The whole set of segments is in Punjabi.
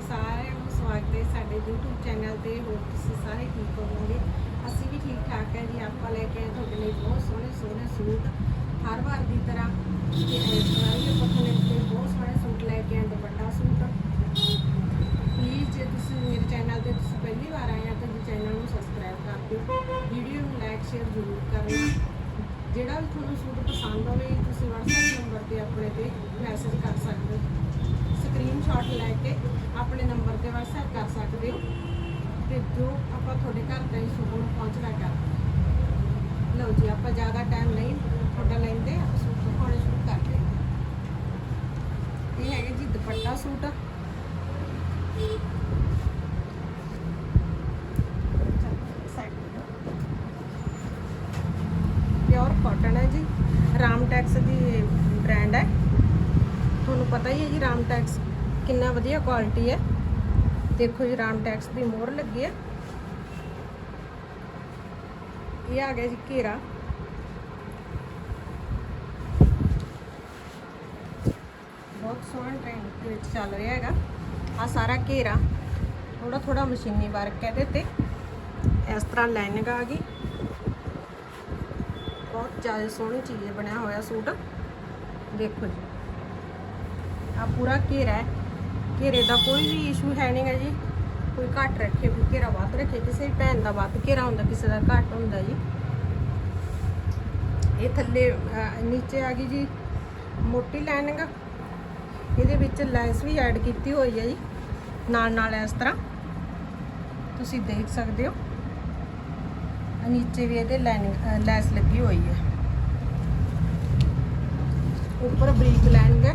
ਜੀ ਸਾਰਿਆਂ ਨੂੰ ਸਵਾਗਤ ਹੈ ਸਾਡੇ YouTube ਚੈਨਲ ਤੇ। ਹੋਰ ਤੁਸੀਂ ਸਾਰੇ ਠੀਕ ਹੋਵੋਗੇ? ਅਸੀਂ ਵੀ ਠੀਕ ਠਾਕ ਹੈ ਜੀ। ਆਪਾਂ ਲੈ ਕੇ ਆਏ ਤੁਹਾਡੇ ਲਈ ਬਹੁਤ ਸੋਹਣੇ ਸੋਹਣੇ ਸੂਟ। ਹਰ ਵਾਰ ਦੀ ਤਰ੍ਹਾਂ ਤੇ ਇਸ ਵਾਰ ਵੀ ਆਪਾਂ ਤੁਹਾਡੇ ਲਈ ਬਹੁਤ ਸੋਹਣੇ ਸੂਟ ਲੈ ਕੇ ਆਏ, ਦੁਪੱਟਾ ਸੂਟ। ਪਲੀਜ਼ ਜੇ ਤੁਸੀਂ ਮੇਰੇ ਚੈਨਲ ਤੇ ਤੁਸੀਂ ਪਹਿਲੀ ਵਾਰ ਆਏ ਆ, ਤਾਂ ਜੀ ਚੈਨਲ ਨੂੰ ਸਬਸਕ੍ਰਾਈਬ ਕਰ ਦਿਓ। ਵੀਡੀਓ ਨੂੰ ਲਾਈਕ ਸ਼ੇਅਰ ਜ਼ਰੂਰ ਕਰਨਾ। ਜਿਹੜਾ ਤੁਹਾਨੂੰ ਸੂਟ ਪਸੰਦ ਹੋਵੇ ਤੁਸੀਂ WhatsApp ਨੰਬਰ ਤੇ ਆਪਣੇ ਤੇ ਮੈਸੇਜ ਕਰ ਸਕਦੇ ਹੋ। ਸਕਰੀਨਸ਼ਾਟ ਲੈ ਕੇ ਆਪਣੇ ਨੰਬਰ ਤੇ WhatsApp ਕਰ ਸਕਦੇ ਹੋ ਤੇ ਜੋ ਆਪਾਂ ਤੁਹਾਡੇ ਘਰ ਤਾਈਂ ਸੂਟ ਪਹੁੰਚਣਾ ਕਰ ਲਓ ਜੀ, ਆਪਾਂ ਜ਼ਿਆਦਾ ਟਾਈਮ ਨਹੀਂ, ਤੁਹਾਡਾ ਲੈਂਦੇ ਆਪਾਂ ਸੂਟ ਦਿਖਾਉਣੇ ਸ਼ੁਰੂ ਕਰਦੇ ਹਾਂ। ਇਹ ਹੈਗਾ ਜੀ ਦੁਪੱਟਾ ਸੂਟ ਪਿਓਰ ਕਾਟਨ ਹੈ ਜੀ ਰਾਮਟੈਕਸ ਦੀ ਬ੍ਰਾਂਡ ਹੈ ਤੁਹਾਨੂੰ ਪਤਾ ਟੈਕਸ ਕਿੰਨਾ ਵਧੀਆ ਕੁਆਲਿਟੀ ਹੈ। ਦੇਖੋ ਜੀ, ਰਾਮ ਟੈਕਸ ਦੀ ਮੋਹਰ ਲੱਗੀ ਹੈ। ਇਹ ਆ ਗਿਆ ਜੀ ਘੇਰਾ। ਬਹੁਤ ਸੋਹਣਾ ਟ੍ਰੈਂਡ ਦੇ ਵਿੱਚ ਚੱਲ ਰਿਹਾ ਹੈਗਾ। ਆ ਸਾਰਾ ਘੇਰਾ। ਥੋੜਾ ਥੋੜਾ ਮਸ਼ੀਨੀ ਵਰਕ ਹੈ ਇਹਦੇ ਤੇ। ਇਸ ਤਰ੍ਹਾਂ ਲਾਈਨਿੰਗ ਆ ਗਈ ਬਹੁਤ ਜ਼ਿਆਦਾ ਸੋਹਣੀ ਚੀਜ਼ ਬਣਿਆ ਹੋਇਆ ਸੂਟ। ਦੇਖੋ ਜੀ। ਆ ਪੂਰਾ ਘੇਰਾ ਹੈ। ਘੇਰੇ ਦਾ ਕੋਈ ਵੀ ਇਸ਼ੂ ਹੈ ਨਹੀਂਗਾ ਜੀ। ਕੋਈ ਘੱਟ ਰੱਖੇ ਕੋਈ ਘੇਰਾ ਵੱਧ ਰੱਖੇ। ਕਿਸੇ ਭੈਣ ਦਾ ਵੱਧ ਘੇਰਾ ਹੁੰਦਾ, ਕਿਸੇ ਦਾ ਘੱਟ ਹੁੰਦਾ ਜੀ। ਇਹ ਥੱਲੇ ਨੀਚੇ ਆ ਗਈ ਜੀ। ਮੋਟੀ ਲਾਈਨਿੰਗ। ਇਹਦੇ ਵਿੱਚ ਲੈਸ ਵੀ ਐਡ ਕੀਤੀ ਹੋਈ ਹੈ ਜੀ। ਨਾਲ ਨਾਲ ਇਸ ਤਰ੍ਹਾਂ। ਤੁਸੀਂ ਦੇਖ ਸਕਦੇ ਹੋ। ਨੀਚੇ ਵੀ ਇਹਦੇ ਲਾਈਨਿੰਗ ਲੈਸ ਲੱਗੀ ਹੋਈ ਹੈ। ਉੱਪਰ ਬਰੀਕ ਲਾਈਨਿੰਗ ਹੈ।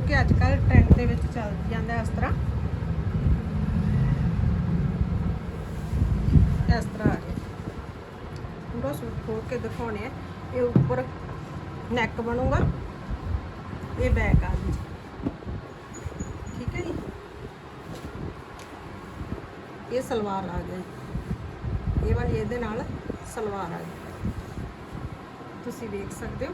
ਜੋ ਕਿ ਅੱਜ ਕੱਲ ਟ੍ਰੈਂਡ ਦੇ ਵਿੱਚ ਚੱਲ ਜਾਂਦਾ ਇਸ ਤਰ੍ਹਾਂ। ਇਸ ਤਰ੍ਹਾਂ ਆ ਗਿਆ। ਪੂਰਾ ਸੂਟ ਖੋਲ ਕੇ ਦਿਖਾਉਣੇ ਆ। ਇਹ ਉੱਪਰ ਨੈਕ ਬਣੂਗਾ। ਇਹ ਬੈਕ ਆ ਜੀ। ਠੀਕ ਹੈ ਜੀ। ਇਹ ਸਲਵਾਰ ਆ ਗਿਆ। ਇਹ ਵਾਲੀ ਇਹਦੇ ਨਾਲ ਸਲਵਾਰ ਆ ਗਈ। ਤੁਸੀਂ ਵੇਖ ਸਕਦੇ ਹੋ।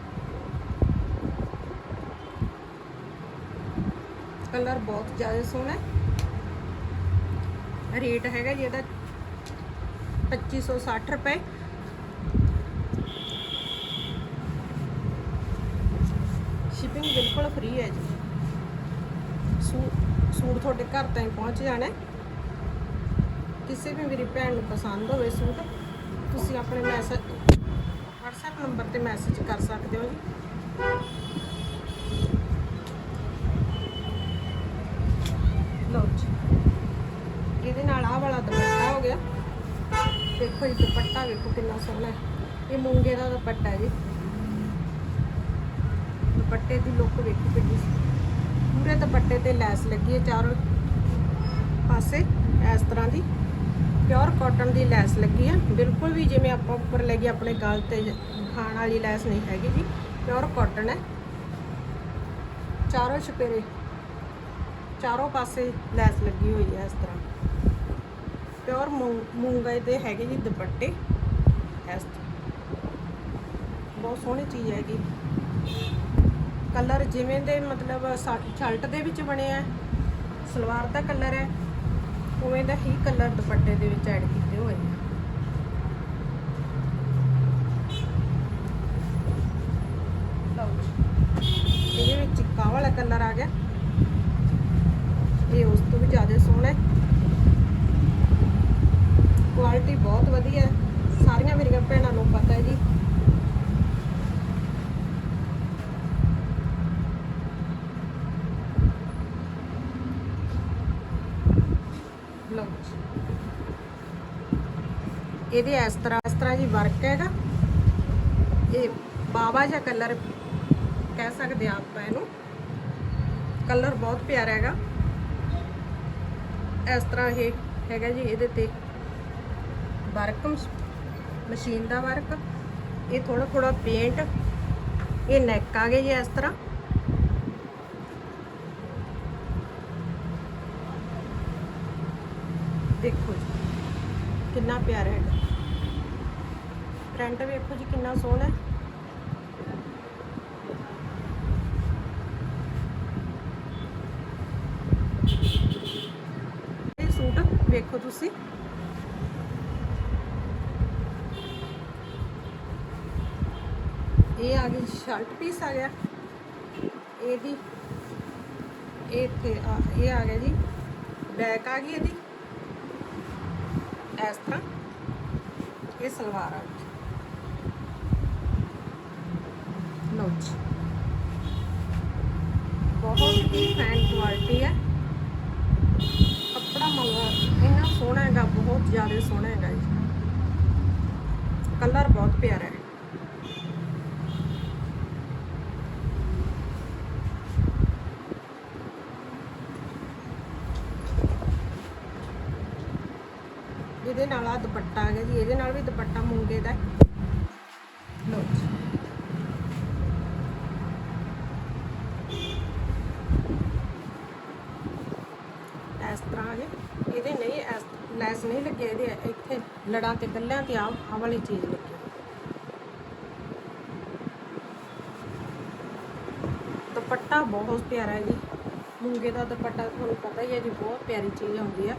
ਕਲਰ ਬਹੁਤ ਜ਼ਿਆਦਾ ਸੋਹਣਾ ਹੈ। ਰੇਟ ਹੈਗਾ ਜੀ ਇਹਦਾ 2560 ਰੁਪਏ। ਸ਼ਿਪਿੰਗ ਬਿਲਕੁਲ ਫ੍ਰੀ ਹੈ ਜੀ। ਸੂ- ਸੂਟ ਤੁਹਾਡੇ ਘਰ ਤਾਈਂ ਪਹੁੰਚ ਜਾਣਾ ਕਿਸੇ ਵੀ ਮੇਰੀ ਭੈਣ ਨੂੰ ਪਸੰਦ ਹੋਵੇ ਸੂਟ, ਤੁਸੀਂ ਆਪਣੇ ਮੈਸੇਜ WhatsApp ਨੰਬਰ ਤੇ ਮੈਸੇਜ ਕਰ ਸਕਦੇ ਹੋ ਜੀ। ਲਓ ਇਹਦੇ ਨਾਲ ਆਹ ਵਾਲਾ ਦੁਪੱਟਾ ਹੋ ਗਿਆ। ਦੇਖੋ ਜੀ, ਦੁਪੱਟਾ ਵੇਖੋ ਕਿੰਨਾ ਸੋਹਣਾ ਹੈ। ਇਹ ਮੂੰਗੇ ਦਾ ਦੁਪੱਟਾ ਹੈ ਜੀ। ਦੁਪੱਟੇ ਦੀ ਲੁੱਕ ਵੇਖੋ ਕਿੰਨੀ ਪੂਰੇ ਦੁਪੱਟੇ ਤੇ ਲੈਸ ਲੱਗੀ ਹੈ ਚਾਰੋਂ ਪਾਸੇ, ਇਸ ਤਰ੍ਹਾਂ ਦੀ। ਪਿਓਰ ਕਾਟਨ ਦੀ ਲੈਸ ਲੱਗੀ ਹੈ। ਬਿਲਕੁਲ ਵੀ ਜਿਵੇਂ ਆਪਾਂ ਉੱਪਰ ਲੱਗੀ ਆਪਣੇ ਗਲ ਤੇ ਖਾਣ ਵਾਲੀ ਲੈਸ ਨਹੀਂ ਹੈਗੀ ਜੀ। ਪਿਓਰ ਕਾਟਨ ਹੈ। ਚਾਰੋਂ ਛਪੇਰੇ ਚਾਰੋਂ ਪਾਸੇ ਲੈਸ ਲੱਗੀ ਹੋਈ ਹੈ ਇਸ ਤਰ੍ਹਾਂ। ਪਿਓਰ ਮੂੰਗੇ ਦੇ ਹੈਗੇ ਜੀ ਦੁਪੱਟੇ। ਇਸ ਤਰ੍ਹਾਂ। ਬਹੁਤ ਸੋਹਣੀ ਚੀਜ਼ ਹੈਗੀ। ਕਲਰ ਜਿਵੇਂ ਦੇ ਮਤਲਬ ਸ਼ਰਟ ਦੇ ਵਿੱਚ ਬਣਿਆ ਹੈ, ਸਲਵਾਰ ਦਾ ਕਲਰ ਹੈ ਉਵੇਂ ਦਾ ਹੀ ਕਲਰ ਦੁਪੱਟੇ ਦੇ ਵਿੱਚ ਐਡ ਕੀਤੇ ਹੋਏ ਨੇ। ਇਹਦੇ ਵਿੱਚ ਕਾਹ ਵਾਲਾ ਕਲਰ ਆ ਗਿਆ। ਇਹ ਉਸ ਤੋਂ ਵੀ ਜ਼ਿਆਦਾ ਸੋਹਣਾ ਹੈ। ਕੁਆਲਿਟੀ ਬਹੁਤ ਵਧੀਆ ਹੈ। ਸਾਰੀਆਂ ਮੇਰੀਆਂ ਭੈਣਾਂ ਨੂੰ ਪਤਾ ਹੈ ਜੀ। ਲਓ ਇਹਦੇ ਇਸ ਤਰ੍ਹਾਂ ਇਸ ਤਰ੍ਹਾਂ ਜੀ ਵਰਕ ਹੈਗਾ। ਇਹ ਬਾਵਾ ਜਿਹਾ ਕਲਰ ਕਹਿ ਸਕਦੇ ਆ ਆਪਾਂ ਇਹਨੂੰ। ਕਲਰ ਬਹੁਤ ਪਿਆਰਾ ਹੈਗਾ। ਇਸ ਤਰ੍ਹਾਂ ਇਹ ਹੈਗਾ ਜੀ ਇਹਦੇ ਤੇ ਵਰਕ ਮਸ਼ੀਨ ਦਾ ਵਰਕ ਇਹ ਥੋੜਾ ਥੋੜਾ ਪੇਂਟ ਇਹ ਨੈਕ ਆ ਗਏ ਜੀ ਇਸ ਤਰ੍ਹਾਂ। ਦੇਖੋ ਜੀ, ਕਿੰਨਾ ਪਿਆਰਾ ਹੈਗਾ। ਪ੍ਰਿੰਟ ਵੇਖੋ ਜੀ ਕਿੰਨਾ ਸੋਹਣਾ ਹੈ ਦੇਖੋ ਤੁਸੀਂ ਇਹ ਆ ਗਈ ਸ਼ਰਟ ਪੀਸ ਆ ਗਿਆ ਇਹਦੀ ਇਹ ਇੱਥੇ ਆ ਇਹ ਆ ਗਿਆ ਜੀ ਬੈਕ ਆ ਗਈ ਇਹਦੀ ਇਸ ਤਰ੍ਹਾਂ ਇਹ ਸਲਵਾਰ ਆ ਗਈ ਲਓ ਜੀ ਬਹੁਤ ਹੀ ਫੈਨ ਕੁਆਲਿਟੀ ਹੈ ਕੱਪੜਾ ਮਲਵਾ ਇੰਨਾ ਸੋਹਣਾ ਹੈਗਾ, ਬਹੁਤ ਜ਼ਿਆਦਾ ਸੋਹਣਾ ਹੈਗਾ ਜੀ ਕਲਰ ਬਹੁਤ ਪਿਆਰਾ ਹੈ। ਇਹਦੇ ਨਾਲ ਆ ਦੁਪੱਟਾ ਆ ਗਿਆ ਜੀ, ਇਹਦੇ ਨਾਲ ਵੀ ਦੁਪੱਟਾ ਮੂੰਗੇ ਦਾ ਹੈ। ਲਓ ਜੀ ਇਸ ਤਰ੍ਹਾਂ ਆ ਇਹਦੇ ਨਹੀਂ, ਇਸ ਲੈਸ ਨਹੀਂ ਲੱਗੇ, ਇਹਦੇ ਇੱਥੇ ਲੜਾਂ ਤੇ ਗੱਲਿਆਂ ਤੇ ਆ ਆਹ ਵਾਲੀ ਚੀਜ਼ ਲੱਗੀ। ਦੁਪੱਟਾ ਬਹੁਤ ਪਿਆਰਾ ਹੈ ਜੀ। ਮੂੰਗੇ ਦਾ ਦੁਪੱਟਾ ਤੁਹਾਨੂੰ ਪਤਾ ਹੀ ਹੈ ਜੀ, ਬਹੁਤ ਪਿਆਰੀ ਚੀਜ਼ ਹੁੰਦੀ ਆ।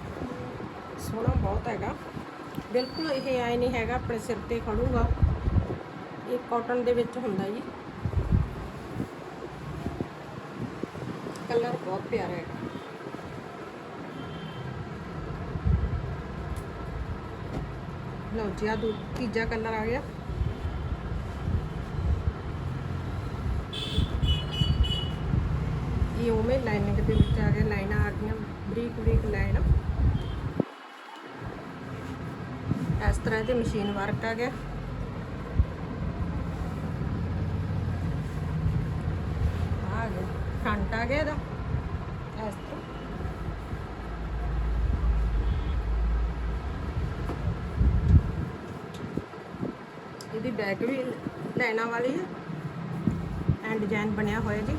ਸੋਹਣਾ ਬਹੁਤ ਹੈਗਾ। ਬਿਲਕੁਲ ਇਹ ਆਏ ਨਹੀਂ ਹੈਗਾ, ਆਪਣੇ ਸਿਰ ਤੇ ਖੜੂਗਾ। ਇਹ ਕਾਟਨ ਦੇ ਵਿੱਚ ਹੁੰਦਾ ਜੀ। ਕਲਰ ਬਹੁਤ ਪਿਆਰਾ ਹੈ ਲਓ ਜੀ ਆ ਦੂ, ਤੀਜਾ ਕਲਰ ਆ ਗਿਆ। ਇਹ ਉਵੇਂ ਲਾਈਨਿੰਗ ਦੇ ਵਿੱਚ ਆ ਗਿਆ ਲਾਈਨਾਂ ਆ ਗਈਆਂ, ਬਰੀਕ ਬਰੀਕ ਲਾਈਨ ਇਸ ਤਰ੍ਹਾਂ ਦੇ ਮਸ਼ੀਨ ਵਰਕ ਆ ਗਿਆ। ਆ ਗਿਆ ਫਰੰਟ ਆ ਗਿਆ ਇਹਦਾ ਇਸ ਤਰ੍ਹਾਂ ਇਹਦੀ ਬੈਕ ਵੀ ਲਾਈਨਾਂ ਵਾਲੀ ਹੈ ਐਂਡ ਡਿਜ਼ਾਈਨ ਬਣਿਆ ਹੋਇਆ ਜੀ।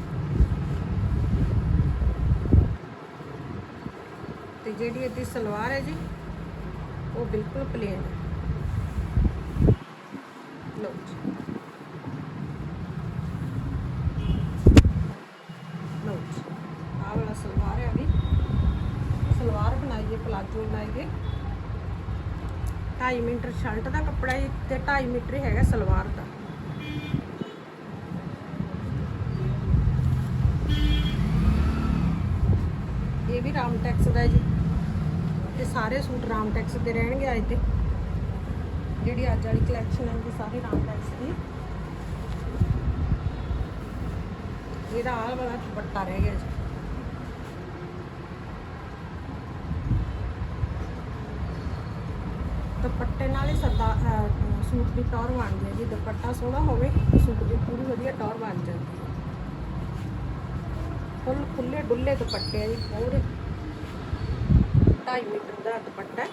ਤੇ ਜਿਹੜੀ ਇਹਦੀ ਸਲਵਾਰ ਹੈ ਜੀ, ਉਹ ਬਿਲਕੁਲ ਪਲੇਨ ਹੈ। ਲਓ ਜੀ। ਆਹ ਵਾਲਾ ਸਲਵਾਰ ਹੈ ਵੀ ਸਲਵਾਰ ਬਣਾਈਏ ਪਲਾਜੋ ਬਣਾਈਏ। 2.5 ਮੀਟਰ ਸ਼ਰਟ ਦਾ ਕੱਪੜਾ ਹੈ ਤੇ 2.5 ਮੀਟਰ ਹੈਗਾ ਸਲਵਾਰ ਦਾ। ਇਹ ਵੀ ਰਾਮ ਟੈਕਸ ਦਾ ਹੈ ਜੀ। ਤੇ ਸਾਰੇ ਸੂਟ ਰਾਮ ਟੈਕਸ ਦੇ ਰਹਿਣਗੇ ਅੱਜ ਤੇ। ਜਿਹੜੀ ਅੱਜ ਵਾਲੀ ਕਲੈਕਸ਼ਨ ਹੈ ਜੀ ਸਾਰੇ ਰਾਮਟੈਕਸ ਦੀ। ਇਹਦਾ ਆਲ ਵਾਲਾ ਦੁਪੱਟਾ ਰਹਿ ਗਿਆ ਜੀ। ਦੁਪੱਟੇ ਨਾਲ ਹੀ ਸਰਦਾ ਸੂਟ ਦੀ ਟੌਰ ਬਣਦੀ ਹੈ ਦੁਪੱਟਾ ਸੋਹਣਾ ਹੋਵੇ ਤਾਂ ਸੂਟ ਦੀ ਪੂਰੀ ਵਧੀਆ ਟੌਰ ਬਣ ਜਾਂਦੀ ਹੈ। ਫੁੱਲ ਖੁੱਲੇ ਡੁੱਲੇ ਦੁਪੱਟੇ ਆ ਜੀ ਪੂਰੇ 2.5 ਮੀਟਰ ਦਾ ਦੁਪੱਟਾ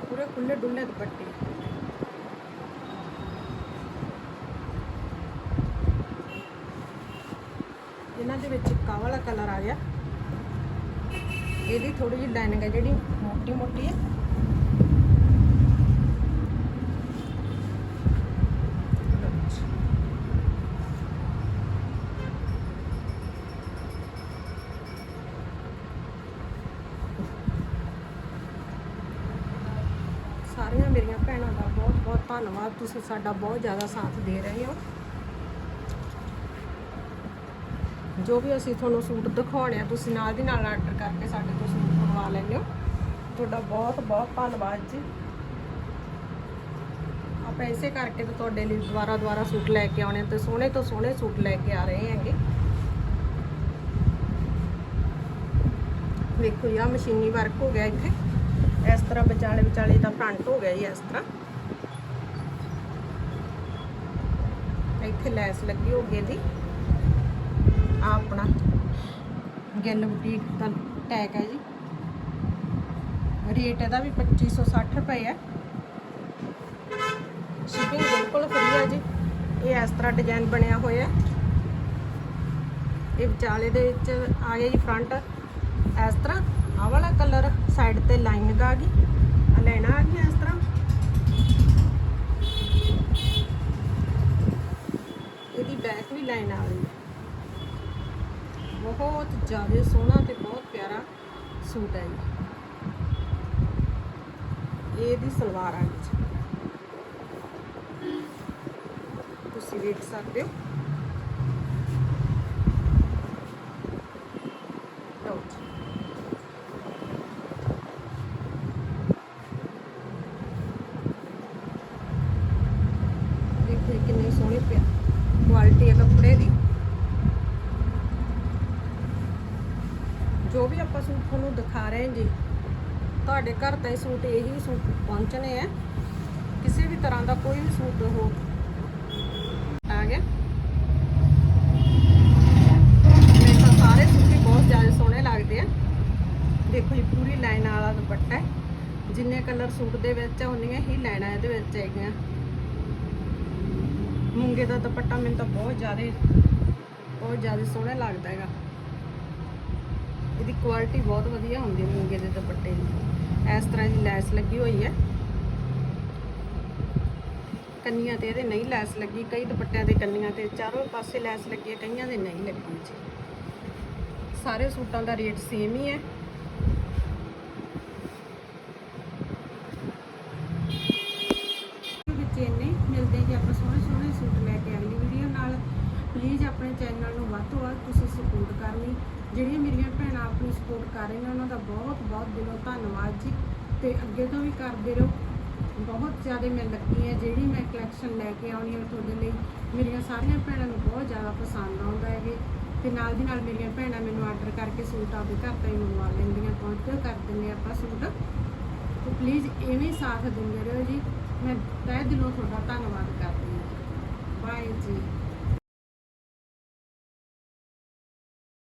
ਪੂਰੇ ਖੁੱਲੇ ਡੁੱਲੇ ਦੁਪੱਟੇ ਇਹਨਾਂ ਦੇ ਵਿੱਚ ਇੱਕ ਕਲਰ ਆ ਗਿਆ ਇਹਦੀ ਥੋੜੀ ਜਿਹੀ ਲਾਈਨਿੰਗ ਹੈ ਜਿਹੜੀ ਮੋਟੀ ਮੋਟੀ ਹੈ। ਸਾਰੀਆਂ ਮੇਰੀਆਂ ਭੈਣਾਂ ਦਾ ਬਹੁਤ ਬਹੁਤ ਧੰਨਵਾਦ। ਤੁਸੀਂ ਸਾਡਾ ਬਹੁਤ ਜ਼ਿਆਦਾ ਸਾਥ ਦੇ ਰਹੇ ਹੋ। ਜੋ ਵੀ ਅਸੀਂ ਤੁਹਾਨੂੰ ਸੂਟ ਦਿਖਾਉਣੇ ਆ, ਤੁਸੀਂ ਨਾਲ ਦੀ ਨਾਲ ਆਰਡਰ ਕਰਕੇ ਸਾਡੇ ਤੋਂ ਸੂਟ ਮੰਗਵਾ ਲੈਂਦੇ ਹੋ। ਤੁਹਾਡਾ ਬਹੁਤ ਬਹੁਤ ਧੰਨਵਾਦ ਜੀ। ਆਪਾਂ ਇਸੇ ਕਰਕੇ ਤਾਂ ਤੁਹਾਡੇ ਲਈ ਦੁਬਾਰਾ ਦੁਬਾਰਾ ਸੂਟ ਲੈ ਕੇ ਆਉਣੇ ਤੇ ਸੋਹਣੇ ਤੋਂ ਸੋਹਣੇ ਸੂਟ ਲੈ ਕੇ ਆ ਰਹੇ ਹੈਗੇ। ਵੇਖੋ ਯਾ ਮਸ਼ੀਨੀ ਵਰਕ ਹੋ ਗਿਆ ਇੱਥੇ। ਇਸ ਤਰ੍ਹਾਂ ਵਿਚਾਲੇ ਵਿਚਾਲੇ ਦਾ ਫਰੰਟ ਹੋ ਗਿਆ ਜੀ, ਇਸ ਤਰ੍ਹਾਂ। ਇੱਥੇ ਲੈਸ ਲੱਗੀ ਹੋ ਗਈ ਦੀ ਆ ਆਪਣਾ। ਗਿੱਲ ਬੁਟੀਕ ਦਾ ਟੈਗ ਹੈ ਜੀ। ਰੇਟ ਇਹਦਾ ਵੀ 2560 ਰੁਪਏ ਹੈ ਸ਼ਿਪਿੰਗ ਬਿਲਕੁਲ ਫ੍ਰੀ ਹੈ ਜੀ। ਇਹ ਇਸ ਤਰ੍ਹਾਂ ਡਿਜ਼ਾਈਨ ਬਣਿਆ ਹੋਇਆ ਇਹ ਵਿਚਾਲੇ ਦੇ ਵਿੱਚ ਆ ਗਿਆ ਜੀ ਫਰੰਟ ਇਸ ਤਰ੍ਹਾਂ ਆਹ ਵਾਲਾ ਕਲਰ ਸਾਈਡ ਤੇ ਲਾਈਨਿੰਗ ਆ ਗਈ। ਆ ਲੈਣਾ ਆ ਗਈ ਇਸ ਤਰ੍ਹਾਂ। ਇਹਦੀ ਬੈਕ ਵੀ ਲਾਈਨ ਆ ਗਈ ਬਹੁਤ ਜ਼ਿਆਦਾ ਸੋਹਣਾ ਤੇ ਬਹੁਤ ਪਿਆਰਾ ਸੂਟ ਹੈ ਜੀ। ਇਹ ਦੀ ਸਲਵਾਰ ਆ ਗਈ ਜੀ ਤੁਸੀਂ ਵੇਖ ਸਕਦੇ ਹੋ ਲਓ ਜੀ। ਦੇਖੋ ਇਹ ਕਿੰਨੇ ਸੋਹਣੇ ਪਿਆ ਕੁਆਲਿਟੀ ਹੈ ਕੱਪੜੇ ਦੀ ਜੋ ਵੀ ਆਪਾਂ ਸੂਟ ਤੁਹਾਨੂੰ ਦਿਖਾ ਰਹੇ ਜੀ, ਤੁਹਾਡੇ ਘਰ ਤਾਈਂ ਸੂਟ ਇਹੀ ਸੂਟ ਪਹੁੰਚਣੇ ਆ। ਕਿਸੇ ਵੀ ਤਰ੍ਹਾਂ ਦਾ ਕੋਈ ਵੀ ਸੂਟ ਹੋ। ਆ ਗਿਆ। ਮੈਨੂੰ ਸਾਰੇ ਸੂਟ ਹੀ ਬਹੁਤ ਜ਼ਿਆਦਾ ਸੋਹਣੇ ਲੱਗਦੇ ਆ। ਦੇਖੋ ਜੀ, ਪੂਰੀ ਲਾਈਨ ਵਾਲਾ ਦੁਪੱਟਾ ਜਿੰਨੇ ਕਲਰ ਸੂਟ ਦੇ ਵਿੱਚ ਆ ਉਨੀਆਂ ਹੀ ਲਾਈਨਾਂ ਇਹਦੇ ਵਿੱਚ ਹੈਗੀਆਂ। ਮੂੰਗੇ ਦਾ ਦੁਪੱਟਾ ਮੈਨੂੰ ਤਾਂ ਬਹੁਤ ਜ਼ਿਆਦਾ ਬਹੁਤ ਜ਼ਿਆਦਾ ਸੋਹਣਾ ਲੱਗਦਾ ਹੈਗਾ। ਇਹਦੀ ਕੁਆਲਿਟੀ ਬਹੁਤ ਵਧੀਆ ਹੁੰਦੀ ਹੈ ਮੂੰਗੇ ਦੇ ਦੁਪੱਟੇ ਦੀ। ਇਸ ਤਰ੍ਹਾਂ ਦੀ ਲੈਸ ਲੱਗੀ ਹੋਈ ਹੈ। ਕੰਨੀਆਂ ਤੇ ਇਹਦੇ ਨਹੀਂ ਲੈਸ ਲੱਗੀ, ਕਈ ਦੁਪੱਟਿਆਂ ਦੇ ਕੰਨੀਆਂ ਤੇ ਚਾਰੋਂ ਪਾਸੇ ਲੈਸ ਲੱਗੀ ਹੈ, ਕਈਆਂ ਦੇ ਨਹੀਂ ਲੱਗੀ ਜੀ। ਸਾਰੇ ਸੂਟਾਂ ਦਾ ਰੇਟ ਸੇਮ ਹੀ ਹੈ। ਵਿੱਚ ਇੰਨੇ ਮਿਲਦੇ ਜੀ ਆਪਾਂ ਸੋਹਣੇ ਸੋਹਣੇ ਸੂਟ ਲੈ ਕੇ ਅਗਲੀ ਵੀਡੀਓ ਨਾਲ। ਪਲੀਜ਼ ਆਪਣੇ ਚੈਨਲ ਨੂੰ ਵੱਧ ਤੋਂ ਵੱਧ ਤੁਸੀਂ ਸਪੋਰਟ ਕਰਨੀ। ਜਿਹੜੀਆਂ ਮੇਰੀਆਂ ਭੈਣਾਂ ਆਪਣੀ ਸਪੋਰਟ ਕਰ ਰਹੀਆਂ, ਉਹਨਾਂ ਦਾ ਬਹੁਤ ਬਹੁਤ ਦਿਲੋਂ ਧੰਨਵਾਦ ਜੀ। ਤੇ ਅੱਗੇ ਤੋਂ ਵੀ ਕਰਦੇ ਰਹੋ। ਬਹੁਤ ਜ਼ਿਆਦਾ ਮੈਂ ਲੱਗੀ ਹੈ, ਜਿਹੜੀ ਮੈਂ ਕਲੈਕਸ਼ਨ ਲੈ ਕੇ ਆਉਣੀ ਹੈ ਤੁਹਾਡੇ ਲਈ ਮੇਰੀਆਂ ਸਾਰੀਆਂ ਭੈਣਾਂ ਨੂੰ ਬਹੁਤ ਜ਼ਿਆਦਾ ਪਸੰਦ ਆਉਂਦਾ ਹੈ ਤੇ ਨਾਲ ਦੀ ਨਾਲ ਮੇਰੀਆਂ ਭੈਣਾਂ ਮੈਨੂੰ ਆਰਡਰ ਕਰਕੇ ਸੂਟ ਆਪਦੇ ਘਰ ਤੋਂ ਹੀ ਮੰਗਵਾ ਲੈਂਦੀਆਂ, ਪਹੁੰਚ ਕਰ ਦਿੰਦੇ ਆਪਾਂ ਸੂਟ। ਤੇ ਪਲੀਜ਼ ਐਵੇਂ ਸਾਥ ਦਿੰਦੇ ਰਹੋ ਜੀ। ਮੈਂ ਤਹਿ ਦਿਲੋਂ ਤੁਹਾਡਾ ਧੰਨਵਾਦ ਕਰਦੀ ਹਾਂ। ਬਾਏ ਜੀ।